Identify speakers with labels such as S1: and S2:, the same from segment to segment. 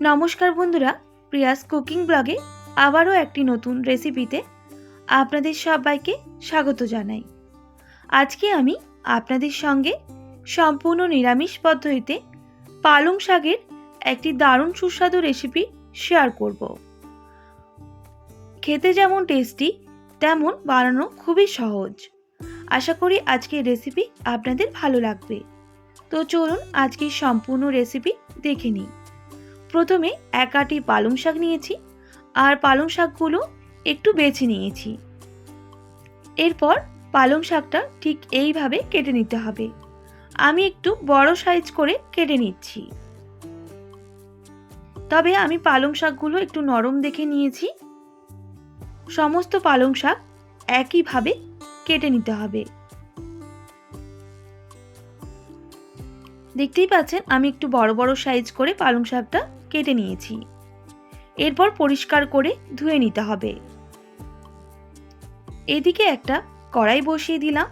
S1: নমস্কার বন্ধুরা, Prius cooking ব্লগে আবারও একটি নতুন রেসিপিতে আপনাদের সবাইকে স্বাগত জানাই। আজকে আমি আপনাদের সঙ্গে সম্পূর্ণ নিরামিষ পদ্ধতিতে পালং শাকের একটি দারুণ সুস্বাদু রেসিপি শেয়ার করব। খেতে যেমন টেস্টি তেমন বানানো খুবই সহজ। আশা করি আজকের রেসিপি আপনাদের ভালো লাগবে। তো চলুন আজকের সম্পূর্ণ রেসিপি দেখে নিই। প্রথমে এক আটি পালং শাক নিয়েছি আর পালং শাকগুলো একটু বেছে নিয়েছি। এরপর পালং শাকটা ঠিক এইভাবে কেটে নিতে হবে। আমি একটু বড় সাইজ করে কেটে নিচ্ছি। তবে আমি পালং শাকগুলো একটু নরম দেখে নিয়েছি। সমস্ত পালং শাক একইভাবে কেটে নিতে হবে। দেখতেই পাচ্ছেন আমি একটু বড় বড় সাইজ করে পালং শাকটা কেটে নিয়েছি। এরপর পরিষ্কার করে ধুয়ে নিতে হবে। এদিকে একটা কড়াই বসিয়ে দিলাম।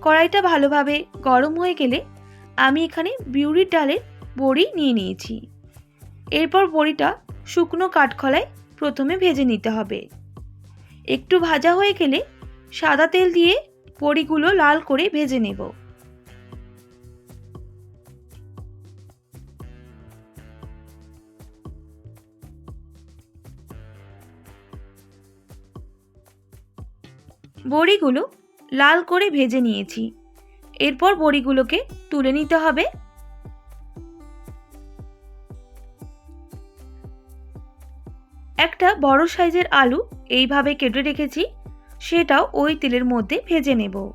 S1: কড়াইটা ভালোভাবে গরম হয়ে গেলে আমি এখানে বিউরির ডালের বড়ি নিয়ে নিয়েছি। এরপর বড়িটা শুকনো কাঠখলায় প্রথমে ভেজে নিতে হবে। একটু ভাজা হয়ে গেলে সাদা তেল দিয়ে বড়িগুলো লাল করে ভেজে নেব। বড়িগুলো লাল করে ভেজে নিয়েছি। এরপর বড়িগুলোকে তুলে নিতে হবে। একটা বড় সাইজের আলু এইভাবে কেটে রেখেছি, সেটাও ওই তেলের মধ্যে ভেজে নেব।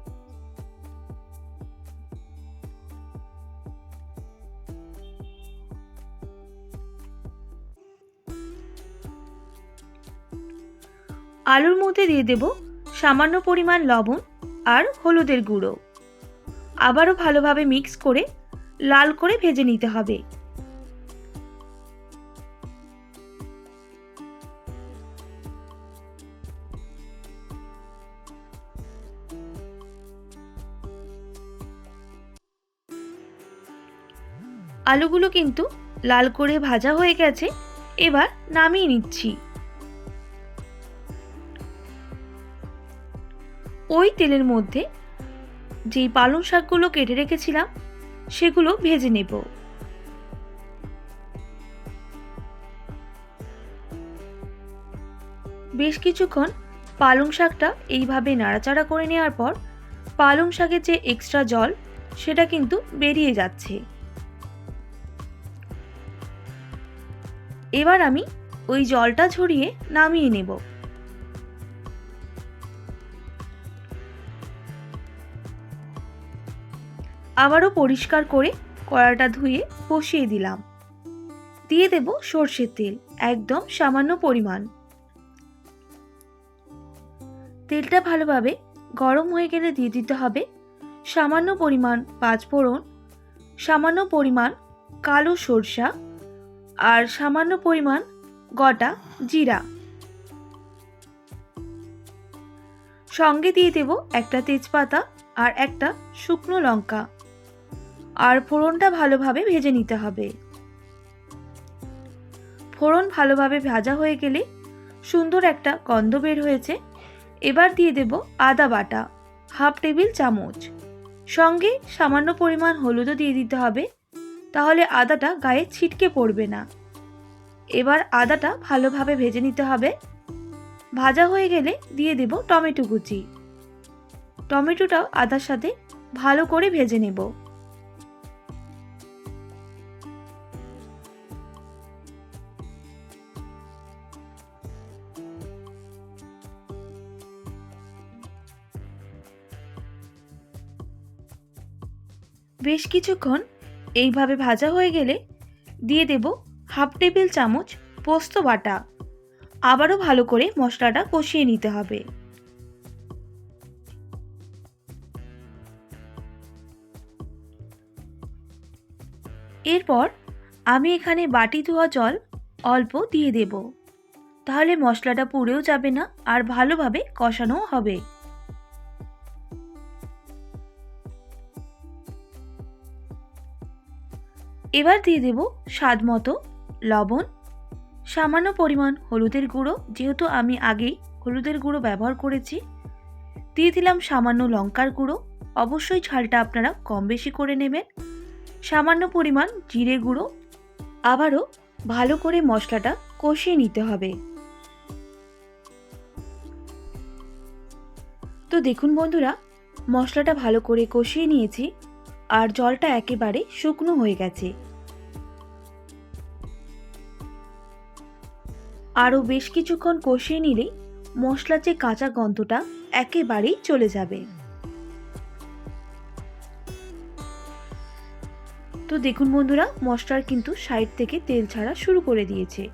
S1: আলুর মধ্যে দিয়ে দেব সামান্য পরিমাণ লবণ আর হলুদের গুঁড়ো। আবারও ভালোভাবে মিক্স করে লাল করে ভেজে নিতে হবে। আলুগুলো কিন্তু লাল করে ভাজা হয়ে গেছে, এবার নামিয়ে নিচ্ছি। ওই তেলের মধ্যে যেই পালং শাকগুলো কেটে রেখেছিলাম, সেগুলো ভেজে নেব। বেশ কিছুক্ষণ পালং শাকটা এইভাবে নাড়াচাড়া করে নেওয়ার পর পালং শাকের যে এক্সট্রা জল, সেটা কিন্তু বেরিয়ে যাচ্ছে। এবার আমি ওই জলটা ঝরিয়ে নামিয়ে নেব। আবারও পরিষ্কার করে কড়াটা ধুয়ে বসিয়ে দিলাম। দিয়ে দেব সর্ষের তেল, একদম সামান্য পরিমাণ। তেলটা ভালোভাবে গরম হয়ে গেলে দিয়ে দিতে হবে সামান্য পরিমাণ পাঁচফোড়ন, সামান্য পরিমাণ কালো সরষা আর সামান্য পরিমাণ গোটা জিরা। সঙ্গে দিয়ে দেব একটা তেজপাতা আর একটা শুকনো লঙ্কা। আর ফোড়নটা ভালোভাবে ভেজে নিতে হবে। ফোড়ন ভালোভাবে ভাজা হয়ে গেলে সুন্দর একটা গন্ধ বের হয়েছে। এবার দিয়ে দেব আদা বাটা, হাফ টেবিল চামচ। সঙ্গে সামান্য পরিমাণ হলুদও দিয়ে দিতে হবে, তাহলে আদাটা গায়ে ছিটকে পড়বে না। এবার আদাটা ভালোভাবে ভেজে নিতে হবে। ভাজা হয়ে গেলে দিয়ে দেব টমেটো কুচি। টমেটোটাও আদার সাথে ভালো করে ভেজে নেব। বেশ কিছুক্ষণ এইভাবে ভাজা হয়ে গেলে দিয়ে দেব হাফ টেবিল চামচ পোস্ত বাটা। আবারও ভালো করে মশলাটা কষিয়ে নিতে হবে। এরপর আমি এখানে বাটি ধোয়া জল অল্প দিয়ে দেব। তাহলে মশলাটা পুড়েও যাবে না আর ভালোভাবে কষানোও হবে। এবার দিয়ে দেব স্বাদ মতো লবণ। সামান্য পরিমাণ হলুদের গুঁড়ো, যেহেতু আমি আগেই হলুদের গুঁড়ো ব্যবহার করেছি। দিয়ে দিলাম সামান্য লঙ্কার গুঁড়ো। অবশ্যই ঝালটা আপনারা কম বেশি করে নেবেন। সামান্য পরিমাণ জিরে গুঁড়ো। আবারও ভালো করে মশলাটা কষিয়ে নিতে হবে। তো দেখুন বন্ধুরা, মশলাটা ভালো করে কষিয়ে নিয়েছি। আর জলটা একেবারে শুকনো হয়ে গেছে। আরও বেশ কিছুক্ষণ কষিয়ে নিলেই মশলার যে কাঁচা গন্ধটা একেবারেই চলে যাবে। তো দেখুন বন্ধুরা, মশলার কিন্তু সাইড থেকে তেল ছাড়া শুরু করে দিয়েছে।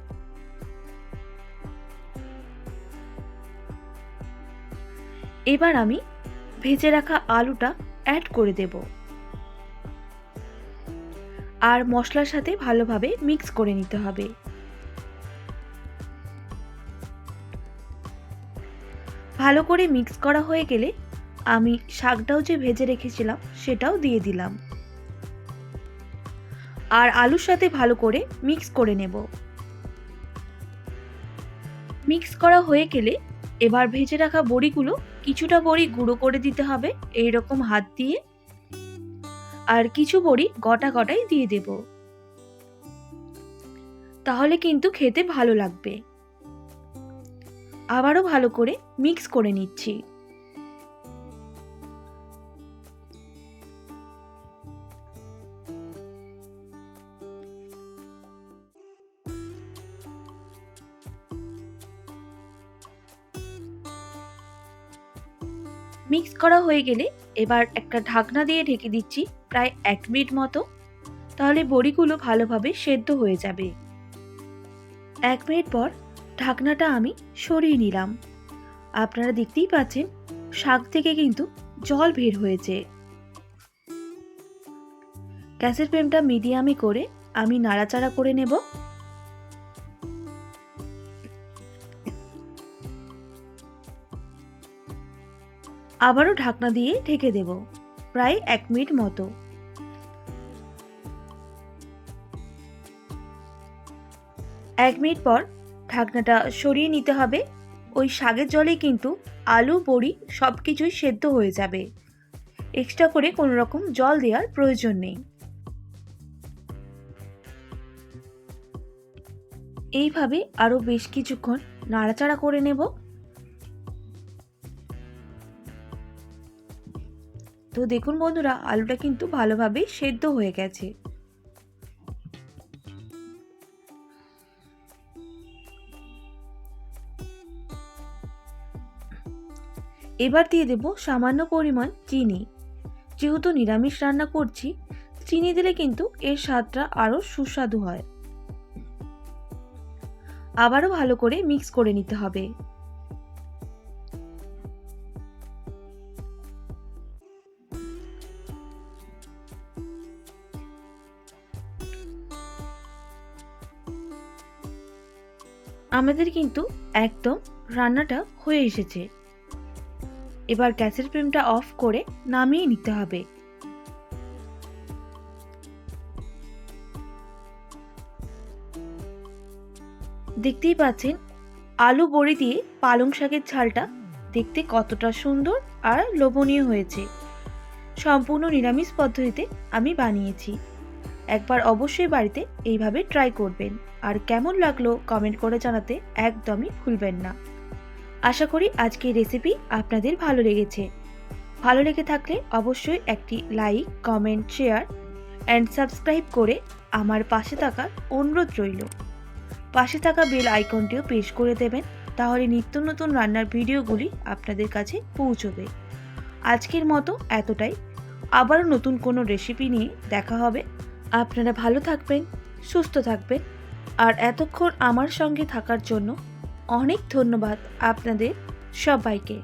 S1: এবার আমি ভেজে রাখা আলুটা অ্যাড করে দেব। আর মশলার সাথে ভালোভাবে মিক্স করে নিতে হবে। ভালো করে মিক্স করা হয়ে গেলে আমি শাকটাও যে ভেজে রেখেছিলাম সেটাও দিয়ে দিলাম। আর আলুর সাথে ভালো করে মিক্স করে নেব। মিক্স করা হয়ে গেলে এবার ভেজে রাখা বড়িগুলো কিছুটা বড়ি গুঁড়ো করে দিতে হবে এই রকম হাত দিয়ে। আর কিছু বড়ি গটা গটাই দিয়ে দেব। তাহলে কিন্তু খেতে ভালো লাগবে। আবারও ভালো করে মিক্স করে নিচ্ছি। মিক্স করা হয়ে গেলে এবার একটা ঢাকনা দিয়ে ঢেকে দিচ্ছি প্রায় এক মিনিট মতো। তাহলে বড়িগুলো ভালোভাবে সেদ্ধ হয়ে যাবে। এক মিনিট পর ঢাকনাটা আমি সরিয়ে নিলাম। আপনারা দেখতেই পাচ্ছেন, শাক থেকে কিন্তু জল বের হয়েছে। গ্যাসের ফ্লেমটা মিডিয়ামে করে আমি নাড়াচাড়া করে নেব। আবারও ঢাকনা দিয়ে ঢেকে দেব, প্রায় এক মিনিট মতো। এক মিনিট পর ঢাকনাটা সরিয়ে নিতে হবে। ওই শাকের জলে কিন্তু আলু, বড়ি সব কিছুই সেদ্ধ হয়ে যাবে। এক্সট্রা করে কোনো রকম জল দেওয়ার প্রয়োজন নেই। এইভাবে আরও বেশ কিছুক্ষণ নাড়াচাড়া করে নেব। তো দেখুন বন্ধুরা, আলুটা কিন্তু ভালোভাবে সেদ্ধ হয়ে গেছে। এবার দিয়ে দেব সামান্য পরিমাণ চিনি। যেহেতু নিরামিষ রান্না করছি, চিনি দিলে কিন্তু এর স্বাদটা আরও সুস্বাদু হয়। আবারও ভালো করে মিক্স করে নিতে হবে। আমাদের কিন্তু একদম রান্নাটা হয়ে এসেছে। এবার গ্যাসের ফ্লেমটা অফ করে নামিয়ে নিতে হবে। দেখতেই পাচ্ছেন, আলু বড়ি দিয়ে পালং শাকের ঝালটা দেখতে কতটা সুন্দর আর লোভনীয় হয়েছে। সম্পূর্ণ নিরামিষ পদ্ধতিতে আমি বানিয়েছি। একবার অবশ্যই বাড়িতে এইভাবে ট্রাই করবেন। আর কেমন লাগল কমেন্ট করে জানাতে একদমই ভুলবেন না। আশা করি আজকের রেসিপি আপনাদের ভালো লেগেছে। ভালো লেগে থাকলে অবশ্যই একটি like comment share and subscribe করে আমার পাশে থাকার অনুরোধ রইল। পাশে থাকা বেল আইকনটিও পেশ করে দেবেন, তাহলে নিত্য নতুন রান্নার ভিডিওগুলি আপনাদের কাছে পৌঁছবে। আজকের মতো এতটাই। আবারও নতুন কোনো রেসিপি নিয়ে দেখা হবে। আপনারা ভালো থাকবেন, সুস্থ থাকবেন। আর এতক্ষণ আমার সঙ্গে থাকার জন্য অনেক ধন্যবাদ আপনাদের সবাইকে।